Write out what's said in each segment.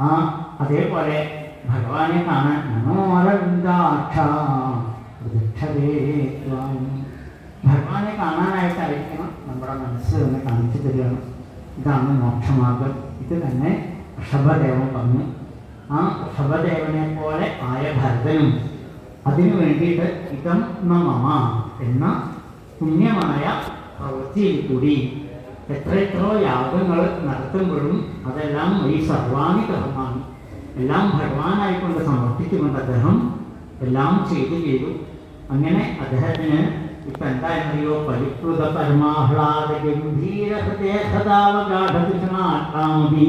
ആ അതേപോലെ ഭഗവാനെ കാണാൻ മനോരവിന്ദാക്ഷ. ഭഗവാനെ കാണാനായിട്ടായിരിക്കണം നമ്മുടെ മനസ്സ് ഒന്ന് കാണിച്ചു തരികയാണ്. ഇതാണ് മോക്ഷമാർഗം. ഇത് തന്നെ ഋഷഭദേവൻ പറഞ്ഞു. ആ ഋഷഭദേവനെ പോലെ ആയ ഭരതനും അതിനു വേണ്ടിയിട്ട് ഇതം നമ എന്ന പുണ്യമായ പ്രവൃത്തിയിൽ കൂടി എത്ര എത്രയോ യാഗങ്ങൾ നടത്തുമ്പോഴും അതെല്ലാം ഈ സർവാണി കർമാണി എല്ലാം ഭഗവാനായിക്കൊണ്ട് സമർപ്പിച്ചുകൊണ്ട് അദ്ദേഹം എല്ലാം ചെയ്തു ചെയ്തു. അങ്ങനെ അദ്ദേഹത്തിന് ഇപ്പൊ എന്താണെന്നറിയോ? പരികൃത പരമാഹ്ലാദ ഗംഭീര ഹൃദയസദാവഗാഠാമി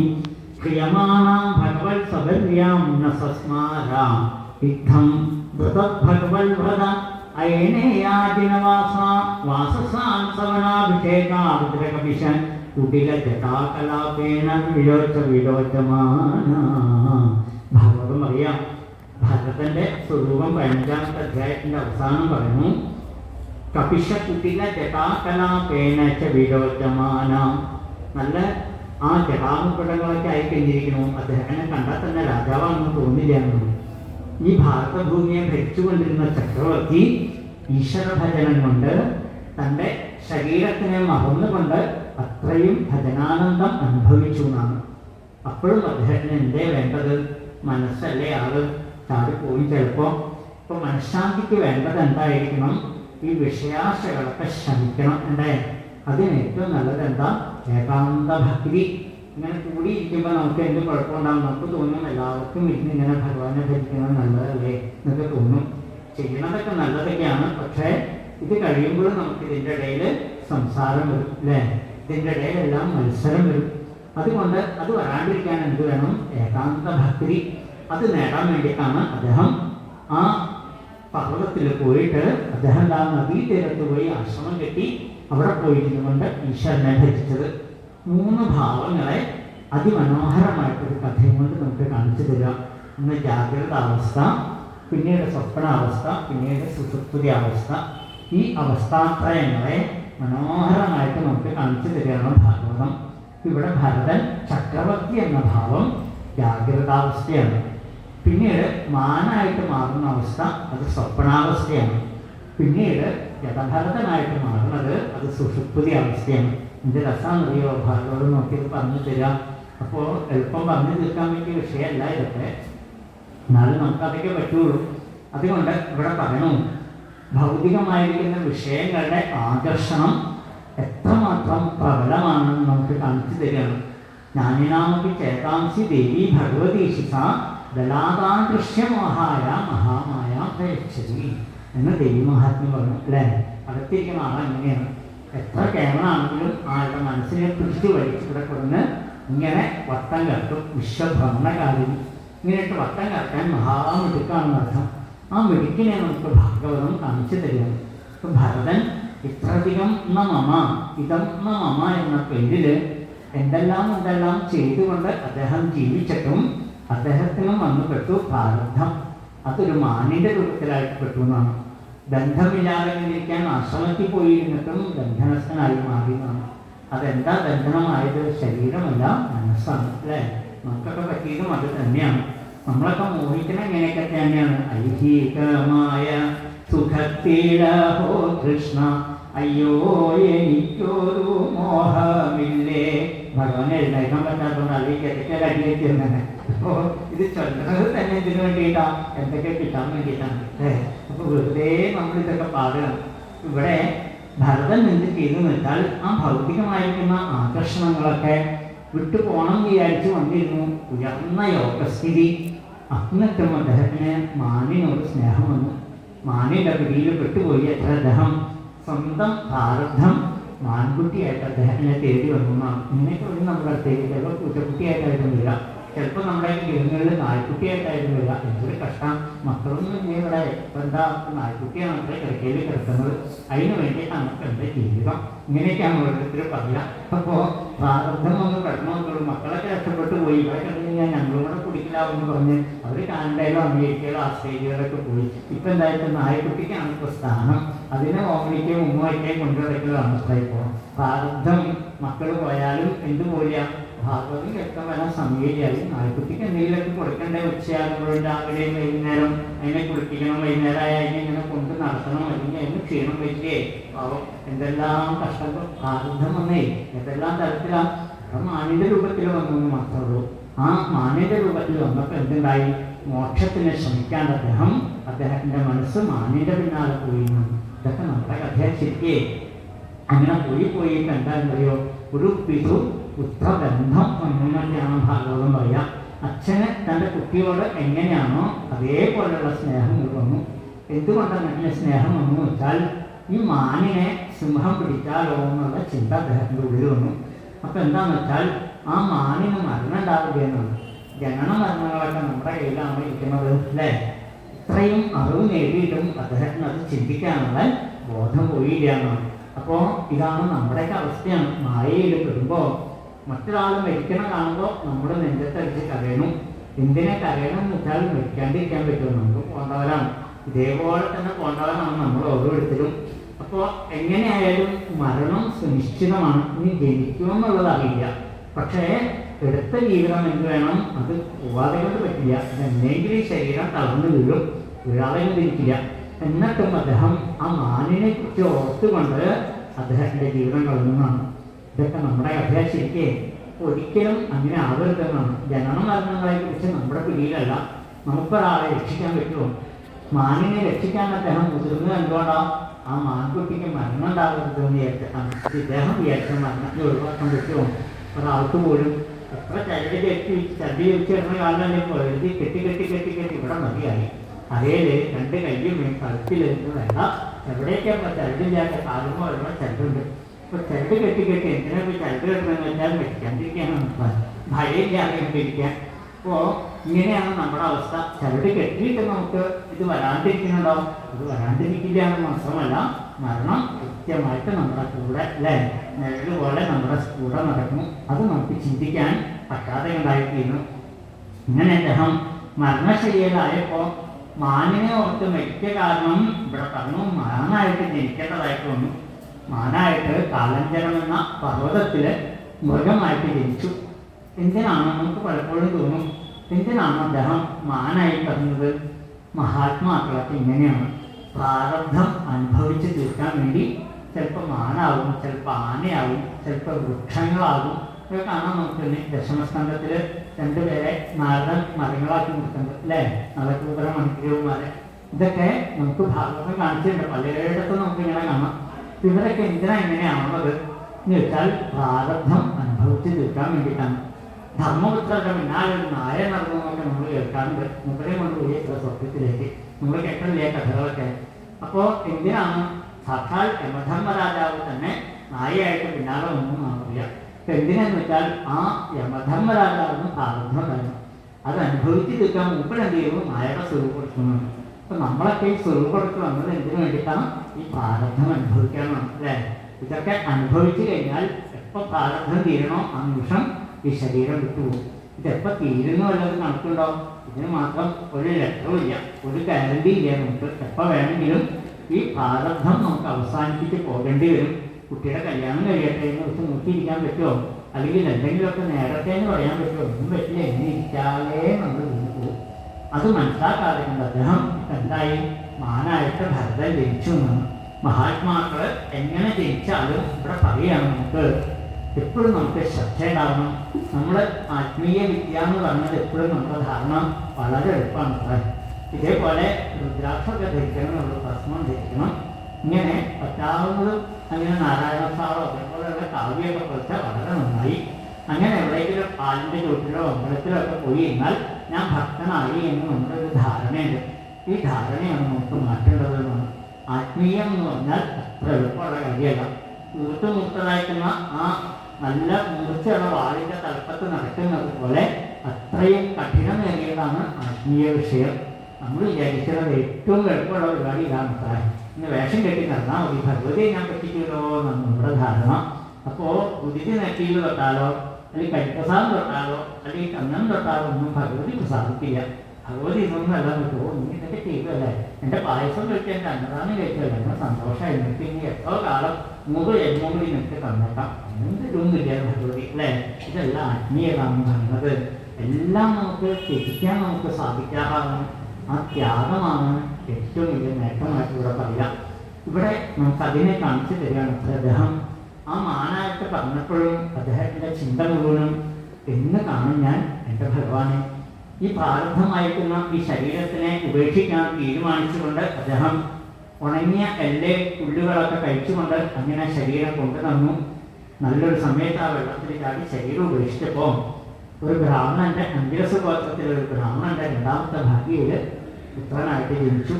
ക്രിയമാണാം ഭഗവത് സബര്യാം ന സസ്മാരാം ഇത്തം ഭഗവത്ഭൃത അയനേയാജിനവാസ വാസസാൻ സവനാഭിഷേകാഭിഷൻ കുടില ജടാകലാപേണ വിലോച്ച വിലോചമാന ഭാഗവതം അറിയാം. ഭരതന്റെ സ്വരൂപം പതിനഞ്ചാമത്തെ അധ്യായത്തിന്റെ അവസാനം പറയുന്നു. കപിഷ കുട്ടില ജടാകലാപേണ ച വിലോചമാന നല്ല ആ ജടാമുപടങ്ങളൊക്കെ ആയി കഴിഞ്ഞിരിക്കുന്നു. അദ്ദേഹത്തിനെ കണ്ടാൽ തന്നെ രാജാവാണെന്ന് തോന്നില്ല ഈ ഭാരതഭൂമിയെ ഭരിച്ചുകൊണ്ടിരുന്ന ചക്രവർത്തി ഈശ്വരഭജനം കൊണ്ട് തന്റെ ശരീരത്തിനെ മറന്നുകൊണ്ട് അത്രയും ഭജനാനന്ദം അനുഭവിച്ചു എന്നാണ്. അപ്പോഴും അദ്ദേഹത്തിന് എന്തേ വേണ്ടത്? മനസ്സല്ലേ ആൾ? ചാടിപ്പോയി ചിലപ്പോൾ ഇപ്പൊ മനഃശാന്തിക്ക് വേണ്ടത് എന്തായിരിക്കണം? ഈ വിഷയാശകളൊക്കെ ശമിക്കണം അല്ലേ? അതിന് ഏറ്റവും നല്ലത് എന്താ? ഏകാന്ത ഭക്തി ഇങ്ങനെ കൂടിയിരിക്കുമ്പോൾ നമുക്ക് എന്ത് കുഴപ്പമുണ്ടാകും നമുക്ക് തോന്നും എല്ലാവർക്കും ഇരുന്ന് ഇങ്ങനെ ഭഗവാനെ ഭരിക്കുന്നത് നല്ലതല്ലേ എന്നൊക്കെ തോന്നും. ചെയ്യണതൊക്കെ നല്ലതൊക്കെയാണ്. പക്ഷേ ഇത് കഴിയുമ്പോൾ നമുക്ക് ഇതിന്റെ ഇടയിൽ സംസാരം വരും അല്ലേ? ഇതിന്റെ ഇടയിലെല്ലാം മത്സരം വരും. അതുകൊണ്ട് അത് വരാണ്ടിരിക്കാൻ എന്ത് വേണം? ഏകാന്ത ഭക്തി. അത് നേടാൻ വേണ്ടിയിട്ടാണ് അദ്ദേഹം ആ പർവതത്തിൽ പോയിട്ട് അദ്ദേഹം ആ നദീതീരത്ത് പോയി ആശ്രമം കെട്ടി അവിടെ പോയിരുന്നുകൊണ്ട് ഈശ്വരനെ ഭജിച്ചത്. മൂന്ന് ഭാവങ്ങളെ അതിമനോഹരമായിട്ടൊരു കഥയും കൊണ്ട് നമുക്ക് കാണിച്ചു തരിക ഒന്ന് ജാഗ്രത അവസ്ഥ പിന്നീട് സ്വപ്നാവസ്ഥ പിന്നീട് സുസുപ്തി അവസ്ഥ ഈ അവസ്ഥാത്രയങ്ങളെ മനോഹരമായിട്ട് നമുക്ക് കാണിച്ചു തരികയാണ് ഭാഗവതം. ഇവിടെ ഭരതൻ ചക്രവർത്തി എന്ന ഭാവം ജാഗ്രതാവസ്ഥയാണ്. പിന്നീട് മാനായിട്ട് മാറുന്ന അവസ്ഥ അത് സ്വപ്നാവസ്ഥയാണ്. പിന്നീട് ജഡഭരതനായിട്ട് മാറുന്നത് അത് സുഷുപ്തി അവസ്ഥയാണ്. എന്റെ രസമാണെന്നറിയോ ഭാഗവതം നോക്കിയത് പറഞ്ഞു തരാം. അപ്പോൾ എളുപ്പം പറഞ്ഞു തീർക്കാൻ പറ്റിയ വിഷയമല്ല ഇതൊക്കെ. എന്നാലും നമുക്കതൊക്കെ പറ്റുള്ളൂ. അതുകൊണ്ട് ഇവിടെ പറയണു. ഭൗതികമായിരിക്കുന്ന വിഷയങ്ങളുടെ ആകർഷണം എത്രമാത്രം പ്രബലമാണെന്ന് നമുക്ക് കാണിച്ചു തരികയാണ്. ജ്ഞാനിനാമൊക്കെ ചേതാംസി ദേവി ഭഗവതീശിസ ശിസ ദലാതാദൃശ്യമഹായ മഹാമായ പ്രയച്ഛതി എന്ന് ദേവിമഹാത്മ്യം പറഞ്ഞു അല്ലേ അടുത്തിരിക്കുന്ന ആളെങ്ങനെയാണ് എത്ര കേരളമാണെങ്കിലും ആളുടെ മനസ്സിനെ പിടിച്ചു വലിച്ചിവിടെ കൊടുന്ന് ഇങ്ങനെ വട്ടം കറക്കും വിശ്വഭ്രമണകാലി ഇങ്ങനെയിട്ട് വട്ടം കറക്കാൻ മഹാമിടുക്കാണെന്ന് അർത്ഥം. ആ മിടുക്കിനെ നമുക്ക് ഭാഗവതം കാണിച്ചു തരികയാണ് ഇപ്പം ഭരതൻ ഇത്രയധികം ന മമ ഇതം ന മമ എന്ന പേരിൽ എന്തെല്ലാം എന്തെല്ലാം ചെയ്തുകൊണ്ട് അദ്ദേഹം ജീവിച്ചിട്ടും അദ്ദേഹത്തിനും വന്നു പെട്ടു പ്രാരബ്ധം. അതൊരു മാനിന്റെ രൂപത്തിലായിട്ട് പെട്ടു എന്നാണ്. ബന്ധമില്ലാതെ ഇരിക്കാൻ ആശ്രമത്തിൽ പോയിരുന്നിട്ടും ബന്ധനസ്ഥനായി മാറി എന്നാണ് അതെന്താ ബന്ധനമായത് ശരീരമല്ല മനസ്സാണ് അല്ലേ? നമുക്കൊക്കെ പറ്റിയതും അത് തന്നെയാണ്. നമ്മളൊക്കെ മോഹിക്കുന്ന ഇങ്ങനെയൊക്കെ തന്നെയാണ്? ഐഹികമായ സുഖത്തിലഹോ കൃഷ്ണ. അയ്യോ എനിക്കൊരു മോഹമില്ലേ? ഭഗവാൻ എഴുന്നേക്കാൻ പറ്റാത്തതുകൊണ്ട് അല്ലെങ്കിൽ ഇടയ്ക്ക് അടിയെത്തിയെന്നെ അപ്പോൾ ഇത് ചൊല്ലുന്നത് തന്നെ ഇതിനു വേണ്ടിയിട്ടാ. എന്തൊക്കെ കിട്ടാൻ വേണ്ടിയിട്ടാണ്. അപ്പോൾ വെറുതെ നമ്മൾ ഇതൊക്കെ പാടുകയാണ്. ഇവിടെ ഭരതൻ എന്ത് ചെയ്തു നിന്നാൽ ആ ഭൗതികമായിരിക്കുന്ന ആകർഷണങ്ങളൊക്കെ വിട്ടു പോകണം വിചാരിച്ചു വന്നിരുന്നു ഉയർന്ന യോഗസ്ഥിതി. അന്നത്തെ അദ്ദേഹത്തിന് മാനിനോട് സ്നേഹം വന്നു. മാനിന്റെ പിടിയിൽ പെട്ടുപോയി അത്ര അദ്ദേഹം. സ്വന്തം പ്രാരബ്ധം ആൺകുട്ടിയായിട്ട് അദ്ദേഹത്തിനെ തേടി വന്നു. എന്നാണ് ഇങ്ങനെയൊക്കെ ഒരു നമ്മുടെ അടുത്തേക്ക് ചിലപ്പോൾ പൂച്ചക്കുട്ടിയായിട്ടായിരുന്നു വരിക ചിലപ്പോൾ നമ്മുടെ ഗൃഹങ്ങളിൽ നായ്ക്കുട്ടിയായിട്ടായിരുന്നു വരിക. എന്തൊരു കഷ്ടം. മക്കളൊന്നും ഇനി ഇവിടെ എന്താ നായ്ക്കുട്ടിയാണ് നമ്മുടെ കിടക്കയിൽ കിടക്കുന്നത്. അതിന് വേണ്ടിയിട്ടാണ് നമുക്ക് എന്റെ ജീവിതം ഇങ്ങനെയൊക്കെയാണ് ഓരോരുത്തർ പറയുക. അപ്പോൾ പ്രാർത്ഥമൊന്നും കിടക്കണമെന്നുള്ളൂ മക്കളൊക്കെ രക്ഷപ്പെട്ടു പോയി. ഇവിടെ കിടന്നു കഴിഞ്ഞാൽ ഞങ്ങളും കൂടെ കുടിക്കില്ല എന്ന് പറഞ്ഞ് അവർ കാനഡയിലോ അമേരിക്കയിലോ ആസ്ട്രേലിയയിലൊക്കെ പോയി. ഇപ്പം എന്തായിട്ട് നായ്ക്കുട്ടിക്കാണ് ഇപ്പോൾ സ്ഥാനം. അതിനെ ഓമനിക്കുകയും ഉമ്മയ്ക്കുകയും കൊണ്ടുവരക്കലാണ് അത്ര ഇപ്പോൾ പ്രാരബ്ധം. മക്കൾ പോയാലും എന്ത് പോലെയാണ് ഭാഗവതം കേൾക്കാൻ വരാൻ സമയമായി നായ്ക്കുട്ടിക്ക് എന്തെങ്കിലുമൊക്കെ കൊടുക്കണ്ടേ? ഉച്ചയാകുമ്പോഴും രാവിലെയും വൈകുന്നേരം അതിനെ കുളിപ്പിക്കണം. വൈകുന്നേരമായ അതിനെ ഇങ്ങനെ കൊണ്ട് നടത്തണം. അല്ലെങ്കിൽ അതിന് ക്ഷീണം വരികയെ പാവം. എന്തെല്ലാം കഷ്ടങ്ങൾ ആനന്ദം വന്നേ. എന്തെല്ലാം തരത്തിലാ? അത് മാനിന്റെ രൂപത്തിൽ വന്നു മാത്രമേ ഉള്ളൂ. ആ മാനിന്റെ രൂപത്തിൽ വന്നപ്പോൾ എന്തുണ്ടായി? മോക്ഷത്തിനെ ശ്രമിക്കാൻ അദ്ദേഹം അദ്ദേഹത്തിന്റെ മനസ്സ് മാനിന്റെ പിന്നാലെ പോയി. ഇതൊക്കെ നമ്മുടെ കഥയെ ശരിക്കേ. അങ്ങനെ പോയി പോയി കണ്ടാൽ എന്താണെന്നറിയോ ഒരു പിതൃ പുത്രബന്ധം എന്നൊക്കെയാണ് ഭാഗവതം പറയുക അച്ഛന് തന്റെ കുട്ടിയോട് എങ്ങനെയാണോ അതേപോലെയുള്ള സ്നേഹം വന്നു എന്തുകൊണ്ടാണ് അങ്ങനെ സ്നേഹം വന്നു വെച്ചാൽ ഈ മാനിനെ സിംഹം പിടിച്ചാലോ എന്നുള്ള ചിന്ത അദ്ദേഹത്തിന്റെ ഉള്ളിൽ വന്നു. അപ്പോൾ എന്താണെന്ന് വെച്ചാൽ ആ മാനിന് മരണം ഉണ്ടാവുകയെന്നാണ് ജനന മരണങ്ങളൊക്കെ നമ്മുടെ കയ്യിലാണ് ഇരിക്കുന്നത് അല്ലേ? ഇത്രയും അറിവ് നേടിയിട്ടും അദ്ദേഹത്തിന് അത് ചിന്തിക്കാനുള്ള ബോധം പോയില്ല എന്നാണ്. അപ്പോൾ ഇതാണ് നമ്മുടെയൊക്കെ അവസ്ഥയാണ്. മായയിൽ പെടുമ്പോൾ മറ്റൊരാൾ മരിക്കണ കാണുമ്പോൾ നമ്മുടെ നെഞ്ചത്തടിച്ച് കരയണം. എന്തിനെ കരയണം എന്ന് വെച്ചാൽ മരിക്കാണ്ടിരിക്കാൻ പറ്റുമോ നമുക്ക് പോണ്ടവരാണ്. ഇതേപോലെ തന്നെ പോണ്ടവരാണ് നമ്മൾ ഓരോരുത്തരും അപ്പോൾ എങ്ങനെയായാലും മരണം സുനിശ്ചിതമാണ്. ഇനി ജനിക്കുമെന്നുള്ളത് അറിയില്ല. പക്ഷേ എടുത്ത ജീവിതം എന്ത് വേണം? അത് പോവാതെ കൊണ്ട് പറ്റില്ല. അതെന്നെങ്കിലും ശരീരം തളർന്നു വീഴും. വീഴാതെ കൊണ്ടിരിക്കില്ല എന്നിട്ടും അദ്ദേഹം ആ മാനിനെ കുറിച്ച് ഓർത്തുകൊണ്ട് അദ്ദേഹത്തിന്റെ ജീവിതം കളഞ്ഞതാണ് ഇതൊക്കെ നമ്മുടെ കഥ ശരിക്കേ ഒരിക്കലും അങ്ങനെ ആവരുതെന്നാണ്. ജനന മരണങ്ങളെ കുറിച്ച് നമ്മുടെ പിടിയിലല്ല. നമുക്കൊരാളെ രക്ഷിക്കാൻ പറ്റുമോ? മാനിനെ രക്ഷിക്കാൻ അദ്ദേഹം മുതിർന്നു എന്തുകൊണ്ടാ ആ മാൻകുട്ടിക്ക് മരണം ഉണ്ടാകരുത് എന്ന് വിചാരിച്ചിട്ടാണ് ഇദ്ദേഹം വിചാരിച്ച മരണത്തെ ഒഴിവാക്കാൻ പറ്റുമോ? ഒരാൾക്ക് പോലും എത്ര ചരടി കെട്ടി ചരടി വെച്ചിരുന്ന കാലം ഇപ്പോൾ? എഴുതി കെട്ടി കെട്ടി കെട്ടി കെട്ടി. ഇവിടെ മതിയായി. അതേൽ രണ്ട് കയ്യും കഴുത്തിൽ വേണ്ട. എവിടേക്കാ ചരടില്ലാത്ത കാലമോ വരുമ്പോൾ ചരടുണ്ട്. കെട്ടി കെട്ടി എന്തിനാ ഇപ്പൊ ചരട് കെട്ടണമെന്ന് കണ്ടിരിക്കാൻ അപ്പോ ഇങ്ങനെയാണ് നമ്മുടെ അവസ്ഥ ചരട് കെട്ടിയിട്ട് നമുക്ക് ഇത് വരാണ്ടിരിക്കുന്നുണ്ടോ ഇത് വരാണ്ടിരിക്കില്ല എന്ന് മാത്രമല്ല മരണം കൃത്യമായിട്ട് നമ്മുടെ കൂടെ അല്ലേ? നിഴൽ പോലെ നമ്മുടെ കൂടെ നടക്കും. അത് നമുക്ക് ചിന്തിക്കാൻ പറ്റാതെ ഉണ്ടായിത്തീരുന്നു. ഇങ്ങനെ അദ്ദേഹം മരണശരീരമായപ്പോ മാനിനെ ഓർത്ത് മരിക്ക കാരണം ഇവിടെ പറഞ്ഞു മാനായിട്ട് ജനിക്കേണ്ടതായിട്ട് വന്നു. മാനായിട്ട് കാലഞ്ചരം എന്ന പർവതത്തിലെ മൃഗമായിട്ട് ജനിച്ചു. എന്തിനാണ് നമുക്ക് പലപ്പോഴും തോന്നും എന്തിനാണ് അദ്ദേഹം മാനായി പറഞ്ഞത് മഹാത്മാക്കളൊക്കെ ഇങ്ങനെയാണ്. പ്രാരബ്ധം അനുഭവിച്ച് തീർക്കാൻ വേണ്ടി ചിലപ്പോൾ മാനാവും ചിലപ്പോൾ ആനയാവും ചിലപ്പോൾ വൃക്ഷങ്ങളാകും. ഇതൊക്കെ കാണാൻ നമുക്ക് ദശമസ്കന്ധത്തിൽ രണ്ടുപേരെ നാരദൻ മരങ്ങളാക്കി നിർത്തുന്നത് അല്ലേ? നളകൂപര മണിക്കൂറുമാരെ ഇതൊക്കെ നമുക്ക് ഭാഗത്ത് കാണിച്ചിട്ടുണ്ട്. പലയിടത്തും നമുക്ക് ഇങ്ങനെ കാണാം. ഇവരൊക്കെ എന്തിനാ ഇങ്ങനെയാണുള്ളത്? എന്ന് വെച്ചാൽ പ്രാരബ്ധം അനുഭവിച്ച് തീർക്കാൻ വേണ്ടിയിട്ടാണ്. ധർമ്മപുത്രരുടെ പിന്നാലെ നായ നടന്നു നമ്മൾ കേൾക്കാറുണ്ട്. മുമ്പേ കൊണ്ടുപോയി ചില സ്വപ്നത്തിലേക്ക്. നമ്മൾ കേട്ടില്ലേ കഥകളൊക്കെ? അപ്പോ എന്തിനാണ് സാക്ഷാൽ യമധർമ്മരാജാവ് തന്നെ നായയായിട്ട് പിന്നാലെ ഒന്നും മാറില്ല എന്തിനാന്ന് വെച്ചാൽ ആ യമധർമ്മരാജാവിന് പ്രാരബ്ധം ഉണ്ടായിരുന്നു. അത് അനുഭവിച്ച് തീർക്കാൻ മൂപ്പൻ എന്ത് ചെയ്യുന്നു നായയുടെ സ്വരൂപം എടുക്കുന്നുണ്ട്. അപ്പൊ നമ്മളൊക്കെ ഈ സ്വരൂപം വന്നത് എന്തിനു വേണ്ടിയിട്ടാണ്? ഈ പ്രാരബ്ധം അനുഭവിക്കണം അല്ലേ ഇതൊക്കെ അനുഭവിച്ചു കഴിഞ്ഞാൽ എപ്പോൾ പ്രാരബ്ധം തീരണോ ആ നിമിഷം ഈ ശരീരം വിട്ടുപോകും ഇതെപ്പോൾ തീരുന്നു വല്ലതും കണക്കുണ്ടോ ഇതിന് മാത്രം ഒരു ലക്ഷവും ഇല്ല ഒരു ഗ്യാരണ്ടി ഇല്ല നമുക്ക് എപ്പോൾ വേണമെങ്കിലും ഈ പ്രാരബ്ധം നമുക്ക് അവസാനിപ്പിച്ച് പോകേണ്ടി വരും കുട്ടിയുടെ കല്യാണം കഴിയട്ടെ എന്ന് വെച്ച് നോക്കിയിരിക്കാൻ പറ്റുമോ അല്ലെങ്കിൽ എന്തെങ്കിലുമൊക്കെ നേരത്തെ എന്ന് പറയാൻ പറ്റുമോ ഒന്നും പറ്റില്ല എങ്ങനെ ഇരിക്കാതെ നമ്മൾ പോകും അത് മനസ്സിലാക്കാതെ കൊണ്ട് അദ്ദേഹം എന്തായി? മാനായിട്ട് ഭരതൻ ജനിച്ചു എന്നാണ് മഹാത്മാക്കൾ എങ്ങനെ ജനിച്ചാലും ഇവിടെ പറയുകയാണ് നമുക്ക്. എപ്പോഴും നമുക്ക് ശ്രദ്ധ ഉണ്ടാവണം നമ്മൾ ആത്മീയ വിദ്യ എന്ന് പറഞ്ഞത് എപ്പോഴും നമ്മുടെ ധാരണ വളരെ എളുപ്പമാണ് ഇതേപോലെ രുദ്രാക്ഷമൊക്കെ ധരിക്കണം നമ്മൾ ഭസ്മം ധരിക്കണം. ഇങ്ങനെ പറ്റാവുന്നതും അങ്ങനെ നാരായണ സാറോ അതേപോലെയുള്ള കാവ്യമൊക്കെ പഠിച്ചാൽ വളരെ നന്നായി. അങ്ങനെ എവിടെയെങ്കിലും പാലിന്റെ ചുവട്ടിലോ അമ്പലത്തിലോ ഒക്കെ പോയി എന്നാൽ ഞാൻ ഭക്തനായി എന്ന് നമ്മുടെ ഒരു ധാരണയുണ്ട്. ഈ ധാരണയാണ് നമുക്ക് മാറ്റേണ്ടത് എന്നാണ് ആത്മീയം എന്ന് പറഞ്ഞാൽ അത്ര എളുപ്പമുള്ള കാര്യമല്ല. ഊട്ടുമുട്ടതായിരിക്കുന്ന ആ നല്ല മൂർച്ചയുള്ള വാളിന്റെ തലപ്പത്ത് നടക്കുന്നത് പോലെ അത്രയും കഠിനമേറിയതാണ് ആത്മീയ വിഷയം. നമ്മൾ വിചാരിക്കുന്നത് ഏറ്റവും എളുപ്പമുള്ള പരിപാടി ഇതാണ് സാർ ഇന്ന് വേഷം കെട്ടി നടന്നാൽ മതി. ഭഗവതിയെ ഞാൻ പറ്റിക്കുമല്ലോ എന്നാണ് നമ്മുടെ ധാരണ. അപ്പോൾ കുതിരി നെറ്റിയിൽ തൊട്ടാലോ അല്ലെങ്കിൽ കരിപ്രസാദം തൊട്ടാലോ അല്ലെങ്കിൽ കന്നം തൊട്ടാലോ ഒന്നും ഭഗവതി പ്രസാദിക്കില്ല ഭഗവതി ഇതൊന്നും അല്ല കിട്ടുമോ നീ ഇതൊക്കെ ചെയ്തല്ലേ എന്റെ പായസം കഴിക്കാൻ അന്നതാണ് അന്നദാനം കഴിച്ചല്ലേ എന്നെ സന്തോഷമായി. നിനക്ക് ഇനി എത്ര കാലം മുഖ ജന്മം കൂടി നിനക്ക് തന്നേക്കാം? എന്തിട്ടൊന്നുമില്ല ഭഗവതി അല്ലേ? ഇതെല്ലാം ആത്മീയതാണ് പറയുന്നത് എല്ലാം നമുക്ക് ത്യജിക്കാൻ നമുക്ക് സാധിക്കാറാണ്. ആ ത്യാഗമാണ് ഏറ്റവും വലിയ നേട്ടമായിട്ട് ഇവിടെ പറയാം. ഇവിടെ നമുക്ക് അതിനെ കാണിച്ചു തരികയാണ് അദ്ദേഹം. ആ മാനായിട്ട് പറഞ്ഞപ്പോഴും അദ്ദേഹത്തിന്റെ ചിന്ത മുഴുവനും എന്ന് കാണും ഞാൻ എന്റെ ഭഗവാനെ. ഈ പ്രാരബ്ധമായിരിക്കുന്ന ഈ ശരീരത്തിനെ ഉപേക്ഷിക്കാൻ തീരുമാനിച്ചുകൊണ്ട് അദ്ദേഹം ഉണങ്ങിയ എന്റെ പുല്ലുകളൊക്കെ കഴിച്ചുകൊണ്ട് അങ്ങനെ ശരീരം കൊണ്ടു തന്നു നല്ലൊരു സമയത്ത് ആ വെള്ളത്തിൽ ചാടി ശരീരം ഉപേക്ഷിച്ചപ്പോൾ ഒരു ബ്രാഹ്മണന്റെ അങ്കിരസ ഗോത്രത്തിലെ ഒരു ബ്രാഹ്മണന്റെ രണ്ടാമത്തെ ഭാഗ്യയിൽ പുത്രനായിട്ട് ജനിച്ചു.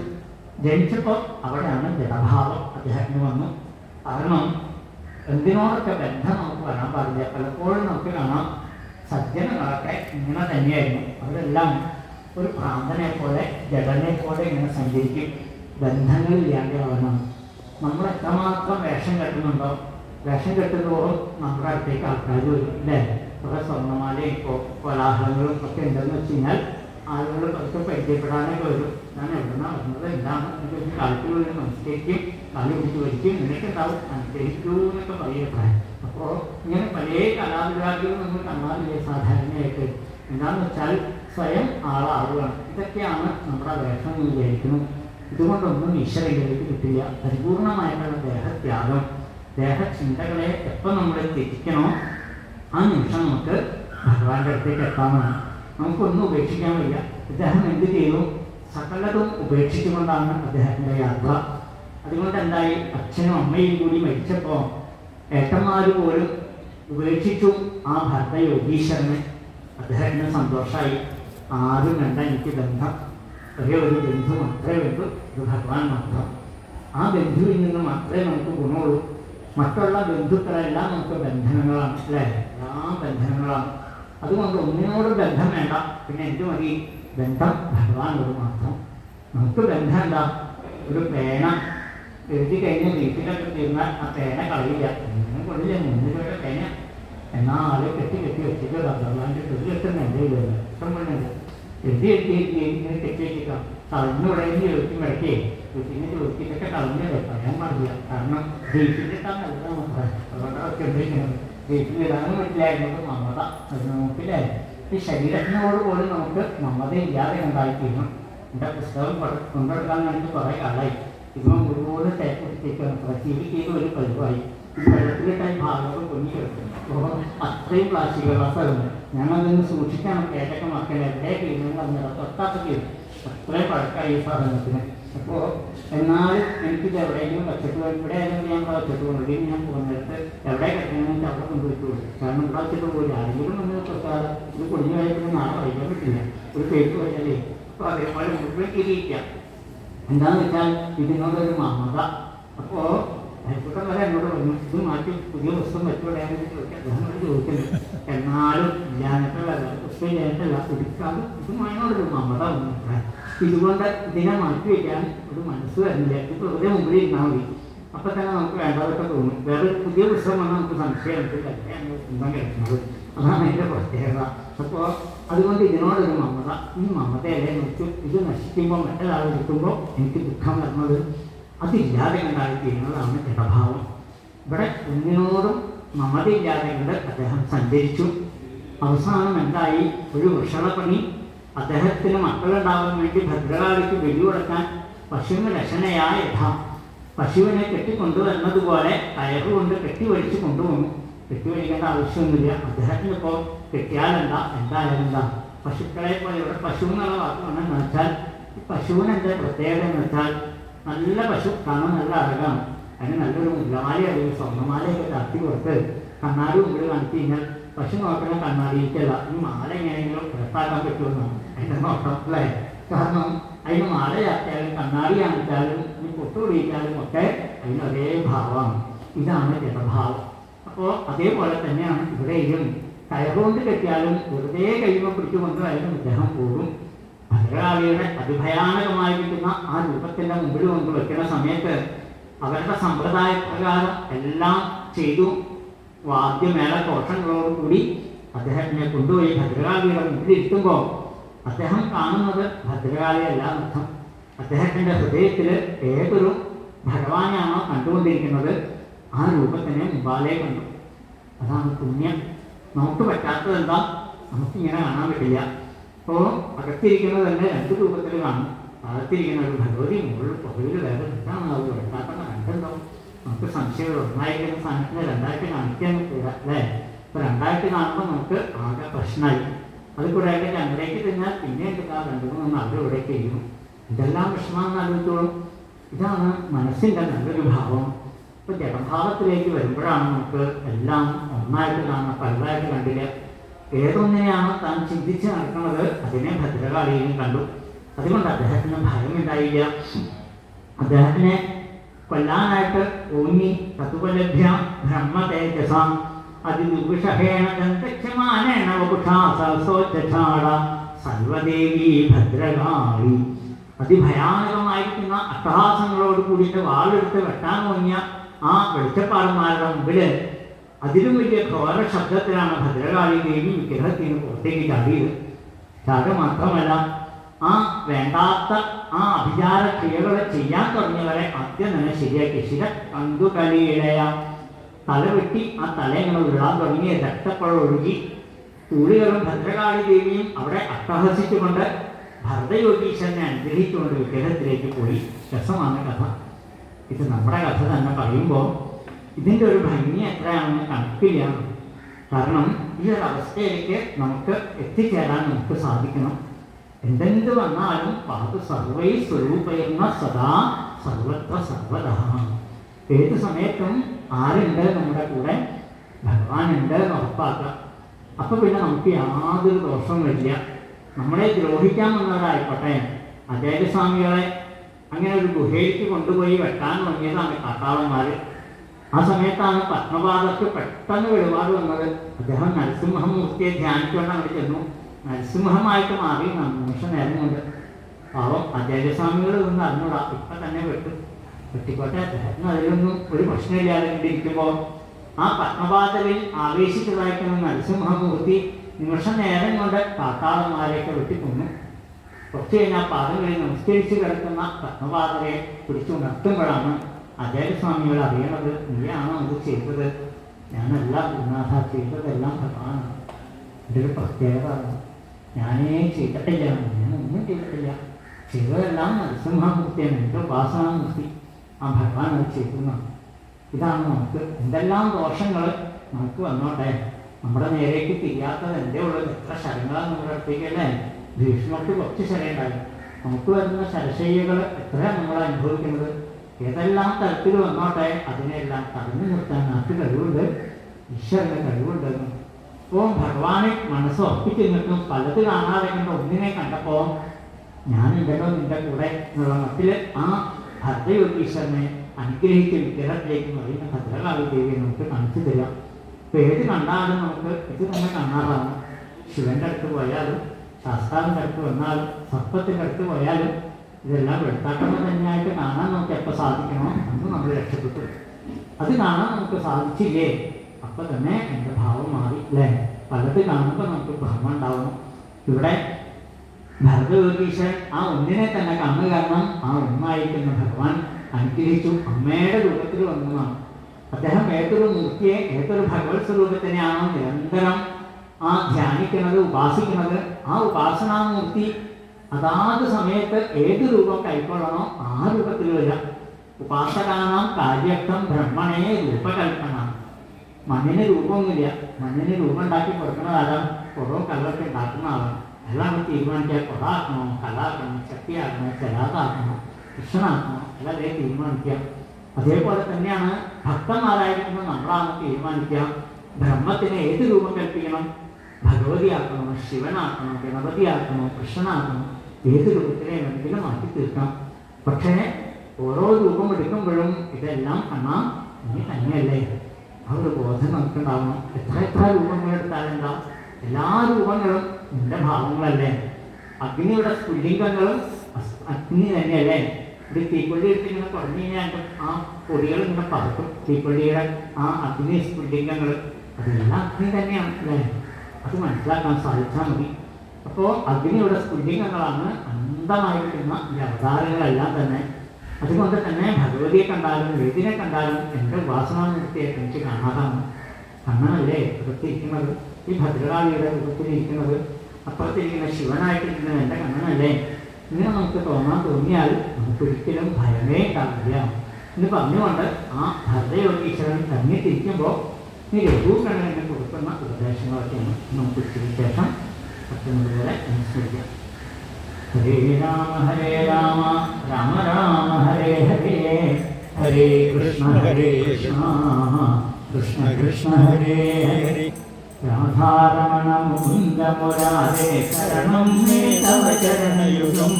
ജനിച്ചപ്പോൾ അവിടെയാണ് ജഡഭാവം അദ്ദേഹത്തിന് വന്നു. കാരണം എന്തിനോടൊക്കെ ബന്ധം നമുക്ക് വരാൻ പാടില്ല. പലപ്പോഴും നമുക്ക് കാണാം സജ്ജനങ്ങളൊക്കെ ഇങ്ങനെ തന്നെയായിരുന്നു. അവരെല്ലാം ഒരു ഭ്രാന്തനെ പോലെ ജഡനെ പോലെ ഇങ്ങനെ സഞ്ചരിക്കും. ബന്ധങ്ങളില്ലാതെ ആവണം നമ്മൾ എത്രമാത്രം വേഷം കെട്ടുന്നുണ്ടോ? വേഷം കെട്ടുന്നതോറും നമ്മുടെ അടുത്തേക്ക് ആൾക്കാർ വരും അല്ലേ? കുറെ സ്വർണമാലയും കോലാഹലങ്ങളും ഒക്കെ ഉണ്ടെന്ന് വെച്ച് കഴിഞ്ഞാൽ ആളുകൾ കുറച്ച് പരിചയപ്പെടാനൊക്കെ വരും. ഞാൻ എവിടുന്നാണ് വരുന്നത് എന്താണ്? എനിക്ക് കാലത്തിൽ നമസ്കരിക്കും കാലി പിടിച്ച് വരിക്കും ഇങ്ങനെയൊക്കെ ഉണ്ടാവും. അനുസരിക്കൂ എന്നൊക്കെ പറയട്ടെ അപ്പോൾ ഇങ്ങനെ പല കലാവിഭാഗികളും നമ്മൾ കാണാറില്ലേ സാധാരണയായിട്ട്? എന്താണെന്ന് വെച്ചാൽ സ്വയം ആളാവുകയാണ്. ഇതൊക്കെയാണ് നമ്മുടെ വേഷം വിചാരിക്കുന്നത് വിചാരിക്കുന്നു. ഇതുകൊണ്ടൊന്നും ഈശ്വരയിലേക്ക് കിട്ടില്ല. പരിപൂർണമായിട്ടുള്ള ദേഹത്യാഗം. ദേഹചിന്തകളെ എപ്പോൾ നമ്മൾ തിരിക്കണോ ആ നിമിഷം നമുക്ക് ഭഗവാന്റെ അടുത്തേക്ക് എത്താമെന്നാണ് നമുക്കൊന്നും ഉപേക്ഷിക്കാൻ വയ്യ. അദ്ദേഹം എന്ത് ചെയ്തു? സകലതും ഉപേക്ഷിച്ചുകൊണ്ടാണ് അദ്ദേഹത്തിന്റെ യാത്ര. അതുകൊണ്ട് എന്തായി? അച്ഛനും അമ്മയും കൂടി മരിച്ചപ്പോൾ ഏട്ടന്മാർ പോലും ഉപേക്ഷിച്ചു ആ ഭർത്ത യോഗീശ്വരന് അദ്ദേഹത്തിന് സന്തോഷമായി ആരും വേണ്ട എനിക്ക് ബന്ധം. ഒരേ ഒരു ബന്ധു മാത്രമേ വേണ്ടൂ ഇത് ഭഗവാൻ മാത്രം. ആ ബന്ധുവിൽ നിന്ന് മാത്രമേ നമുക്ക് ഗുണമുള്ളൂ. മറ്റുള്ള ബന്ധുക്കളെല്ലാം നമുക്ക് ബന്ധനങ്ങളാണ് അല്ലേ? എല്ലാ ബന്ധനങ്ങളാണ്. അതുകൊണ്ട് ഒന്നിനോട് ബന്ധം വേണ്ട. പിന്നെ എന്ത് മതി? ബന്ധം ഭഗവാനോട് മാത്രം. നമുക്ക് ബന്ധം എന്താ? ഒരു പേന എഴുതി കഴിഞ്ഞ് വീട്ടിലൊക്കെ തീർന്നാൽ ആ പേന കളയില്ല. ഇങ്ങനെ കൊള്ളില്ല മൂന്ന് രൂപയുടെ പേന. എന്നാലും കെട്ടി കെട്ടി വെച്ചിട്ട് ഭഗവാന്റെ ഒരു കെട്ടുന്ന എന്റെ ഇല്ല ഇഷ്ടം പോലെ എഴുതി എഴുതി ഇങ്ങനെ കെട്ടി വെച്ചിട്ടാ. കളഞ്ഞു ഉടനെ എഴുതി മടക്കി വീട്ടിനെ ചോദിച്ചിട്ടൊക്കെ കളഞ്ഞത് പറയാൻ പാടില്ല. കാരണം ജയിച്ചിട്ടാണ് നല്ലത് മാത്രമേ അതുകൊണ്ടൊക്കെ ഉപയോഗിക്കുന്നത് ജയിച്ചിടാനും പറ്റില്ലായിരുന്നത് മമത അത് നമുക്കില്ലേ ഈ ശരീരത്തിനോട് പോലും നമുക്ക് മമത ഇല്ലാതെ ഉണ്ടായിത്തീരണം എന്റെ പുസ്തകം കൊണ്ടെടുക്കാൻ വേണ്ടി കുറേ കാലമായി ഇപ്പം ഒരുപോലെ തേപ്പിടിച്ചേക്കാണ് പ്രചീലിക്കുന്ന ഒരു പരിപാടി. ഈ വെള്ളത്തിലിട്ടായി ഭാഗങ്ങൾ പൊങ്ങി കിടക്കുന്നു. അപ്പോൾ അത്രയും പ്ലാസ്റ്റിക് ഗ്ലാസ്സായിരുന്നു ഞങ്ങളതിന് സൂക്ഷിക്കാൻ കേട്ടൊക്കെ മക്കളെ എവിടെ പറഞ്ഞാൽ തൊട്ടാത്ത ചെയ്തു അത്രയും പഴക്കമായി ഈ സാധനത്തിന്. അപ്പോൾ എന്നാലും എനിക്കിത് എവിടെയെങ്കിലും വെച്ചിട്ട് ഇവിടെ ആയിരുന്നു ഞാൻ വെച്ചിട്ട് ഇനി ഞാൻ പോകുന്നിടത്ത് എവിടെ കിടക്കണമെന്ന് അവിടെ കൊണ്ടുപോയിട്ടുള്ളൂ കാരണം ഇവിടെ വെച്ചിട്ട് പോയി. ആരെങ്കിലും വന്ന് തൊട്ടാൽ ഇത് കുഞ്ഞു കഴിക്കുന്ന നാളെ വൈകാൻ പറ്റില്ല. ഒരു പേര് പോയാലേ. അപ്പോൾ അതേപോലെ മുഴുവൻ കിരിയിക്കാം എന്താന്ന് വെച്ചാൽ ഇതിനോടൊരു മമത. അപ്പോ അയൽക്കൂട്ടം വരെ എന്നോട് പറഞ്ഞു ഇത് മാറ്റി പുതിയ പുസ്തകം ഞങ്ങൾ ചോദിക്കുന്നു. എന്നാലും ഇല്ലാഞ്ഞിട്ടുള്ള പുസ്തകം ഇല്ലാഞ്ഞിട്ടല്ല കുടിക്കാതെ ഇതുമായോടൊരു മമത വന്നിട്ട് ഇതുകൊണ്ട് ഇതിനെ മാറ്റി വയ്ക്കാൻ ഒരു മനസ്സ് വരുന്നില്ല ഇത് വെറുതെ മുമ്പിൽ ഇരുന്നാൽ മതി. അപ്പൊ തന്നെ നമുക്ക് വേണ്ടതൊക്കെ തോന്നും. വേറെ പുതിയ പുസ്തകം വന്നാൽ നമുക്ക് സംശയം സ്വന്തം കിടക്കുന്നത് അതാണ് അതിന്റെ പ്രത്യേകത. അപ്പോൾ അതുകൊണ്ട് ഇതിനോടൊരു മമത ഈ മമതയെ നോക്കും ഇത് നശിക്കുമ്പോൾ മറ്റൊരാൾ നിൽക്കുമ്പോൾ എനിക്ക് ദുഃഖം വരുന്നത്. അതില്ലാതെ ഉണ്ടായിത്തീരുന്നതാണ് ജഡഭാവം ഇവിടെ ഒന്നിനോടും മമതയില്ലാതെ കണ്ട് അദ്ദേഹം സഞ്ചരിച്ചു. അവസാനം എന്തായി? ഒരു വൃഷണപ്പണി അദ്ദേഹത്തിന് മക്കളുണ്ടാവാൻ വേണ്ടി ഭദ്രകാളിക്ക് ബലി കൊടുക്കാൻ പശുവിന് രക്ഷണയായ യഥാം. പശുവിനെ കെട്ടിക്കൊണ്ടുവരുന്നത് പോലെ കൊണ്ട് കെട്ടിവലിച്ച് കൊണ്ടുവന്നു. കെട്ടിവലിക്കേണ്ട ആവശ്യമൊന്നുമില്ല. അദ്ദേഹത്തിന് ഇപ്പോൾ കെട്ടിയാലെന്താ എന്തായാലും എന്താ പശുക്കളെ പോലെ ഇവിടെ പശു എന്നുള്ള വാക്ക് വേണമെന്ന് വെച്ചാൽ ഈ പശുവിനെന്താ പ്രത്യേകത എന്ന് വെച്ചാൽ നല്ല പശു കാണാൻ നല്ല അഴകാണ്. അതിന് നല്ലൊരു മുല്ലമാല അല്ലെങ്കിൽ സ്വർണമാലയൊക്കെ തട്ടി കൊടുത്ത് കണ്ണാടി മുമ്പിൽ കാണിച്ചു കഴിഞ്ഞാൽ പശു നോക്കണം കണ്ണാടിയിട്ടല്ല ഈ മാല എങ്ങനെയെങ്കിലും പുറത്താക്കാൻ പറ്റുമെന്നാണ് അതിന്റെ നോട്ടം അല്ലേ? കാരണം അതിന് മാല ചാത്തിയാലും കണ്ണാടി കാണിച്ചാലും ഇനി പൊട്ടുപിടിച്ചാലും ഒക്കെ അതിന് ഒരേ ഭാവമാണ്. ഇതാണ് ജഡഭാവം അപ്പോൾ അതേപോലെ തന്നെയാണ് ഇവിടെയും. കയറുകൊണ്ട് കെട്ടിയാലും വെറുതെ കഴിയുമ്പോൾ പിടിച്ചു കൊണ്ടുപോയാലും പോകും ഭദ്രകാളിയുടെ അതിഭയാനകമായിരിക്കുന്ന ആ രൂപത്തിന്റെ മുമ്പിൽ കൊണ്ട് വെക്കുന്ന സമയത്ത് അവരുടെ സമ്പ്രദായ പ്രകാരം എല്ലാം ചെയ്തു. വാദ്യമേള കോഷങ്ങളോടുകൂടി അദ്ദേഹത്തിനെ കൊണ്ടുപോയി ഭദ്രകാളിയുടെ മുമ്പിൽ ഇരുത്തുമ്പോൾ അദ്ദേഹം കാണുന്നത് ഭദ്രകാളിയല്ല അർത്ഥം. അദ്ദേഹത്തിന്റെ ഹൃദയത്തിൽ ഏതൊരു ഭഗവാനെയാണോ കണ്ടുകൊണ്ടിരിക്കുന്നത്? ആ രൂപത്തിനെ മുമ്പാലെ കണ്ടു. അതാണ് പുണ്യം. നമുക്ക് പറ്റാത്തത് എന്താ നമുക്ക് ഇങ്ങനെ കാണാൻ പറ്റില്ല. അപ്പോൾ അകത്തിരിക്കുന്നത് തന്നെ രണ്ട് രൂപത്തിൽ കാണും. അകത്തിരിക്കുന്ന ഒരു ഭഗവതി മുകളിൽ പുറകിൽ വേറെ എന്താണ് അത്? വെട്ടാത്ത കണ്ടുണ്ടോ നമുക്ക് സംശയം ഒന്നായിരിക്കുന്ന സാധനത്തിന് രണ്ടായിട്ട് കാണിക്കാൻ പറ്റില്ല അല്ലേ? അപ്പൊ രണ്ടായിട്ട് കാണുമ്പോൾ നമുക്ക് ആകെ പ്രശ്നമായി. അത് കൂടെ ആയിട്ട് രണ്ടിലേക്ക് തിന്നാൽ പിന്നെ എടുക്കാൻ രണ്ടു മൂന്ന് അവിടെ ഇവിടെ ചെയ്യും ഇതെല്ലാം പ്രശ്നമാണെന്ന് ആലോചിച്ചോളും. ഇതാണ് മനസ്സിന്റെ നല്ലൊരു ഭാവം. ഇപ്പൊ ജഡഭാവത്തിലേക്ക് വരുമ്പോഴാണ് നമുക്ക് എല്ലാം ഒന്നായിട്ട് കാണുന്ന പലതായിട്ട് കണ്ടില്ല? ഏതൊന്നിനെയാണ് താൻ ചിന്തിച്ച് നടക്കുന്നത്? അതിനെ ഭദ്രകാളിയും കണ്ടു. അതുകൊണ്ട് അദ്ദേഹത്തിന് ഭയമുണ്ടായില്ല. അദ്ദേഹത്തിനെ കൊല്ലാനായിട്ട് ഓങ്ങി തതുപലഭ്യ ബ്രഹ്മതേജസ. അതിദുർവിഷഹേണ ദന്തക്ഷമാനേണ വപുഷാ സർവദേവി ഭദ്രകാളി. അതിഭയാനകമായിരിക്കുന്ന അട്ടഹാസങ്ങളോട് കൂടിയിട്ട് വാളെടുത്ത് വെട്ടാൻ തോന്നിയ ആ വെളിച്ചപ്പാടന്മാരുടെ മുമ്പിൽ അതിലും വലിയ ഘോര ശബ്ദത്തിലാണ് ഭദ്രകാളി ദേവി വിഗ്രഹത്തിന് പുറത്തേക്ക് ചാടിയത്. ചാട് മാത്രമല്ല ആ വേണ്ടാത്ത ആ അഭിചാര ക്രിയകൾ ചെയ്യാൻ തുടങ്ങിയവരെ ആദ്യം തന്നെ ശരിയാക്കി. ശിര തല വെട്ടി ആ തലയങ്ങൾ വിടാൻ ഉരുളാൻ തുടങ്ങി. രക്തപ്പഴം ഒഴുകി. തൂളികളും ഭദ്രകാളി ദേവിയും അവിടെ അട്ടഹസിച്ചുകൊണ്ട് ഭരതയോഗീശ്വരനെ അനുഗ്രഹിച്ചുകൊണ്ട് വിഗ്രഹത്തിലേക്ക് പോയി. രസമാണ് കഥ. ഇത് നമ്മുടെ കഥ തന്നെ പറയുമ്പോൾ ഇതിന്റെ ഒരു ഭംഗി എത്രയാണെന്ന് കണക്കില്ല കാരണം ഈ ഒരു അവസ്ഥയിലേക്ക് നമുക്ക് എത്തിച്ചേരാൻ നമുക്ക് സാധിക്കണം. എന്തെന്ത് വന്നാലും പാത് സർവൈ സ്വരൂപയുന്ന സദാ സർവത്ര സർവത ഏത് സമയത്തും ആരുണ്ട് നമ്മുടെ കൂടെ? ഭഗവാനുണ്ട് എന്ന് ഉറപ്പാക്കുക അപ്പോൾ പിന്നെ നമുക്ക് യാതൊരു ദോഷവും വരില്ല. നമ്മളെ ദ്രോഹിക്കാമെന്നവരായിക്കോട്ടെ. അദ്ദേഹ അജയസ്വാമികളെ അങ്ങനെ ഒരു ഗുഹയിലേക്ക് കൊണ്ടുപോയി വെട്ടാൻ തുടങ്ങിയതാണ് കാട്ടാളന്മാർ ആ സമയത്താണ് പത്മപാദർക്ക് പെട്ടെന്ന് വെളിപാട് വന്നത്. അദ്ദേഹം നരസിംഹമൂർത്തിയെ ധ്യാനിച്ചുകൊണ്ട് അവിടെ ചെന്നു. നരസിംഹമായിട്ട് മാറി. നിമിഷ നേരം കൊണ്ട് പാവം അജയസ്വാമികൾ ഒന്നും അറിഞ്ഞൂടാ. ഇപ്പം തന്നെ വെട്ടു വെട്ടിക്കോട്ടെ അദ്ദേഹത്തിന് അതിലൊന്നും ഒരു പ്രശ്നമില്ലാതെ കണ്ടിരിക്കുമ്പോൾ ആ പത്മപാതലിൽ ആവേശിച്ചതായിരിക്കുന്ന നരസിംഹമൂർത്തി നിമിഷ നേരം കൊണ്ട് കാട്ടാളന്മാരെയൊക്കെ വെട്ടിക്കൊന്നു. കുറച്ച് കഴിഞ്ഞാൽ പാദങ്ങളിൽ നമസ്കരിച്ച് കിടക്കുന്ന പത്മപാദരെ പിടിച്ചുണർത്തുമ്പോഴാണ് ആചാര്യസ്വാമികൾ അറിയണത്. നീയാണോ അത് ചെയ്തത്? ഞാനല്ല ഗുരുനാഥ ചെയ്തതെല്ലാം ഭഗവാനാണ് ഒരു പ്രത്യേകത ഞാനേ ചെയ്തിട്ടില്ല. ഞാനൊന്നും ചെയ്തിട്ടില്ല. ചെയ്തതെല്ലാം നരസിംഹമൂർത്തിയാണ്. എന്റെ ഉപാസനാമൂർത്തി. ആ ഭഗവാൻ അത് ചെയ്തതാണ് ഇതാണ് നമുക്ക് എന്തെല്ലാം ദോഷങ്ങൾ നമുക്ക് വന്നോട്ടെ? നമ്മുടെ നേരേക്ക് തിരിയാത്തത് എന്റെ ഉള്ളത് എത്ര ശരങ്ങളാണ് നമ്മുടെ അടുത്തേക്കല്ലേ ഭീഷ്മർക്ക് കുറച്ച് ശരയുണ്ടായി നമുക്ക് വരുന്ന ശരശയ്യകൾ എത്രയാണ് നമ്മൾ അനുഭവിക്കുന്നത് ഏതെല്ലാം തരത്തിൽ വന്നോട്ടെ അതിനെല്ലാം തടഞ്ഞു നിർത്താൻ നാട്ടു കഴിവുണ്ട്. ഈശ്വരന് കഴിവുണ്ടെന്ന് അപ്പോൾ ഭഗവാനെ മനസ്സ് ഉറപ്പിച്ച് നിൽക്കും. പലത് കാണാതെ കണ്ട ഒന്നിനെ കണ്ടപ്പോൾ ഞാനുണ്ടല്ലോ നിന്റെ കൂടെ എന്നുള്ള മട്ടിൽ ആ ഭദ്രയോഗീശ്വരനെ അനുഗ്രഹിച്ച് വിഗ്രഹത്തിലേക്ക് പറയുന്ന ഭദ്രകാളി ദേവിയെ നമുക്ക് കാണിച്ചു തരാം. പേര് കണ്ടാലും നമുക്ക് ഇത് തന്നെ കാണാറാണ്. ശിവന്റെ അടുത്ത് പോയാലും ശാസ്താവിന്റെ അടുത്ത് വന്നാലും സർപ്പത്തിന്റെ അടുത്ത് പോയാലും ഇതെല്ലാം വെളുത്താട്ടങ്ങൾ തന്നെയായിട്ട് കാണാൻ നമുക്ക് എപ്പോൾ സാധിക്കണോ അന്ന് നമ്മൾ രക്ഷപ്പെട്ടു. അത് കാണാൻ നമുക്ക് സാധിച്ചില്ലേ? അപ്പൊ തന്നെ എന്റെ ഭാവം മാറി അല്ലേ പലത് കാണുമ്പോൾ നമുക്ക് ഭ്രമം ഉണ്ടാവണം ഇവിടെ ഭരതയോഗീശ്വരൻ ആ ഒന്നിനെ തന്നെ കണ്ണു കാരണം ആ ഒന്നായിരിക്കുന്ന ഭഗവാൻ അനുഗ്രഹിച്ചു. അമ്മയുടെ രൂപത്തിൽ വന്നതാണ്. അദ്ദേഹം ഏതൊരു മൂർത്തിയെ ഏതൊരു ഭഗവത് സ്വരൂപത്തിനെയാണോ നിരന്തരം ആ ധ്യാനിക്കുന്നത് ഉപാസിക്കുന്നത് ആ ഉപാസനാമൂർത്തി അതാത് സമയത്ത് ഏത് രൂപം കൈക്കൊള്ളണോ ആ രൂപത്തിൽ വരിക. ഉപാസകാനാം കാര്യക്തം ബ്രഹ്മണേ രൂപകൽപ്പന. മണ്ണിന് രൂപമൊന്നുമില്ല. മണ്ണിന് രൂപം ഉണ്ടാക്കി കൊടുക്കുന്നതാകാം കുറവും കല്ലൊക്കെ ഉണ്ടാക്കുന്ന ആളാണ് എല്ലാം തീരുമാനിക്കുക. കൊടാക്കണോ കലാക്കണോ ശക്തിയാക്കണോ ചെലാതാക്കണോ കൃഷ്ണനാക്കണോ എല്ലാം അതേ തീരുമാനിക്കുക. അതേപോലെ തന്നെയാണ് ഭക്തന്മാരായിരിക്കുമ്പോൾ നമ്മളാണ് തീരുമാനിക്കുക. ബ്രഹ്മത്തിന് ഏത് രൂപം കൽപ്പിക്കണം? ഭഗവതിയാക്കണോ ശിവനാക്കണോ ഗണപതിയാക്കണോ കൃഷ്ണനാക്കണോ ഏത് രൂപത്തിനെ വേണമെങ്കിലും മാറ്റി തീർക്കാം. പക്ഷേ ഓരോ രൂപം എടുക്കുമ്പോഴും ഇതെല്ലാം കാണാം നീ തന്നെയല്ലേ? ആ ഒരു ബോധം നമുക്കുണ്ടാവണം. എത്ര എത്ര രൂപങ്ങൾ എടുത്താലെന്താ? എല്ലാ രൂപങ്ങളും നിന്റെ ഭാവങ്ങളല്ലേ. അഗ്നിയുടെ സ്ഫുല്ലിംഗങ്ങളും അഗ്നി തന്നെയല്ലേ. ഇത് തീക്കൊള്ളി എടുത്ത് ഇങ്ങനെ കുറഞ്ഞു കഴിഞ്ഞാൽ ആ പൊടികൾ ഇങ്ങനെ പറക്കും. തീക്കൊള്ളിയുടെ ആ അഗ്നി സ്ഫുല്ലിംഗങ്ങൾ അതെല്ലാം അഗ്നി തന്നെയാണ് അല്ലേ? അത് മനസ്സിലാക്കാൻ സാധിച്ചാൽ മതി. അപ്പോൾ അഗ്നിയുടെ സ്ഫുല്ലിംഗങ്ങളാണ് അന്ധമായിരിക്കുന്ന ഈ അവതാരങ്ങളെല്ലാം തന്നെ. അതുകൊണ്ട് തന്നെ ഭഗവതിയെ കണ്ടാലും വേദിനെ കണ്ടാലും എന്റെ ഉപാസനാമൂർത്തിയെ എനിക്ക് കാണാതാണ്. അങ്ങനല്ലേ അകത്തിരിക്കുന്നത്? ഈ ഭദ്രകാളിയുടെ രൂപത്തിലിരിക്കുന്നത് അപ്പുറത്തിരിക്കുന്ന ശിവനായിട്ടിരിക്കുന്നത് എന്റെ കണ്ണനല്ലേ? ഇങ്ങനെ നമുക്ക് തോന്നാൻ തോന്നിയാൽ നമുക്കൊരിക്കലും ഭയമേ ഉണ്ടാവില്ല. എന്ന് പറഞ്ഞുകൊണ്ട് ആ ഭദ്രയോഗീശ്വരൻ തങ്ങിത്തിരിക്കുമ്പോൾ രഘുകണ്ണനെ കൊടുക്കുന്ന ഉപദേശങ്ങളൊക്കെയാണ് നമുക്ക് ശേഷം പറ്റുന്നതുപോലെ അനുസരിക്കാം. ഹരേ രാമ ഹരേ രാമ രാമ രാമ ഹരേ ഹരേ ഹരേ കൃഷ്ണ ഹരേ കൃഷ്ണ കൃഷ്ണ കൃഷ്ണ ഹരേ ഹരേ. രാധാരമണ മുകുന്ദ മുരാരേ ശരണം മേ തവ ചരണയുഗം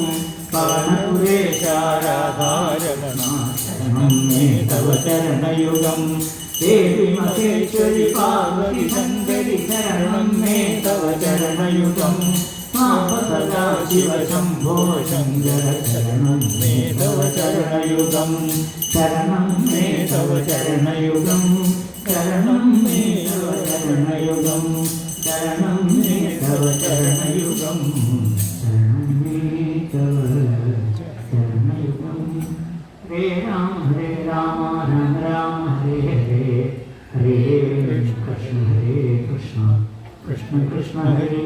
പവനപുരേശ രാധാരമണ ശരണം മേ തവ ചരണയുഗം ദേവി മഹേശ്വരി പാർവതി ശങ്കരി ശരണം മേ തവ ചരണയുഗം സദാ ശിവ ശംഭോ ശങ്കര ശരണം മേ തവ ചരണയുഗം ശരണം മേ തവ ചരണയുഗം ശരണം മേ തവ ചരണയുഗം കൃഷ്ണ